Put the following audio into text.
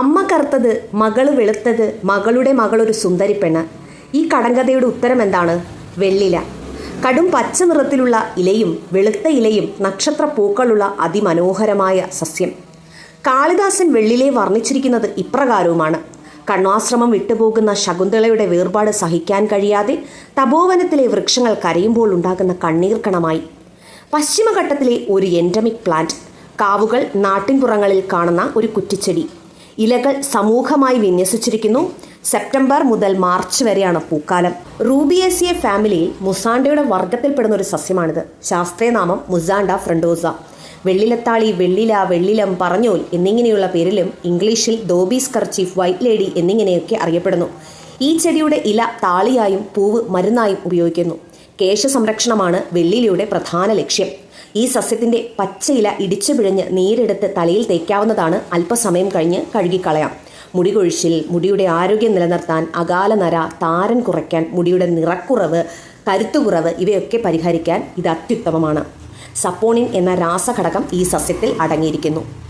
അമ്മ കറുത്തത് മകൾ വെളുത്തത് മകളുടെ മകളൊരു സുന്ദരി പെണ്ണ്. ഈ കടങ്കഥയുടെ ഉത്തരം എന്താണ്? വെള്ളില. കടും പച്ച നിറത്തിലുള്ള ഇലയും വെളുത്ത ഇലയും നക്ഷത്ര പൂക്കളുള്ള അതിമനോഹരമായ സസ്യം. കാളിദാസൻ വെള്ളിലെ വർണിച്ചിരിക്കുന്നത് ഇപ്രകാരവുമാണ്. കണ്വാശ്രമം വിട്ടുപോകുന്ന ശകുന്തളയുടെ വേർപാട് സഹിക്കാൻ കഴിയാതെ തപോവനത്തിലെ വൃക്ഷങ്ങൾ കരയുമ്പോൾ ഉണ്ടാകുന്ന കണ്ണീർക്കണമായി. പശ്ചിമഘട്ടത്തിലെ ഒരു എൻഡമിക് പ്ലാന്റ് കാവുകൾ നാട്ടിൻപുറങ്ങളിൽ കാണുന്ന ഒരു കുറ്റിച്ചെടി. ഇലകൾ സമൂഹമായി വിന്യസിച്ചിരിക്കുന്നു. സെപ്റ്റംബർ മുതൽ മാർച്ച് വരെയാണ് പൂക്കാലം. റൂബിയേസിയ ഫാമിലിയിൽ മുസാണ്ടയുടെ വർഗത്തിൽപ്പെടുന്ന ഒരു സസ്യമാണിത്. ശാസ്ത്രീയ നാമം മുസാണ്ട ഫ്രണ്ടോസ. വെള്ളിലത്താളി വെള്ളില വെള്ളിലം പറഞ്ഞോൽ എന്നിങ്ങനെയുള്ള പേരിലും ഇംഗ്ലീഷിൽ ദോബീസ് കർച്ചീഫ് വൈറ്റ് ലേഡി എന്നിങ്ങനെയൊക്കെ അറിയപ്പെടുന്നു. ഈ ചെടിയുടെ ഇല താളിയായും പൂവ് മരുന്നായും ഉപയോഗിക്കുന്നു. കേശ സംരക്ഷണമാണ് വെള്ളിലയുടെ പ്രധാന ലക്ഷ്യം. ഈ സസ്യത്തിന്റെ പച്ചയില ഇടിച്ചു പിഴഞ്ഞ് നീരെടുത്ത് തലയിൽ തേക്കാവുന്നതാണ് അല്പസമയം കഴിഞ്ഞ് കഴുകിക്കളയാം. മുടി കൊഴിച്ചിൽ മുടിയുടെ ആരോഗ്യം നിലനിർത്താൻ അകാല നര താരൻ കുറയ്ക്കാൻ മുടിയുടെ നിറക്കുറവ് കരുത്തുകുറവ് ഇവയൊക്കെ പരിഹരിക്കാൻ ഇത് അത്യുത്തമമാണ്. സപ്പോണിൻ എന്ന രാസഘടകം ഈ സസ്യത്തിൽ അടങ്ങിയിരിക്കുന്നു.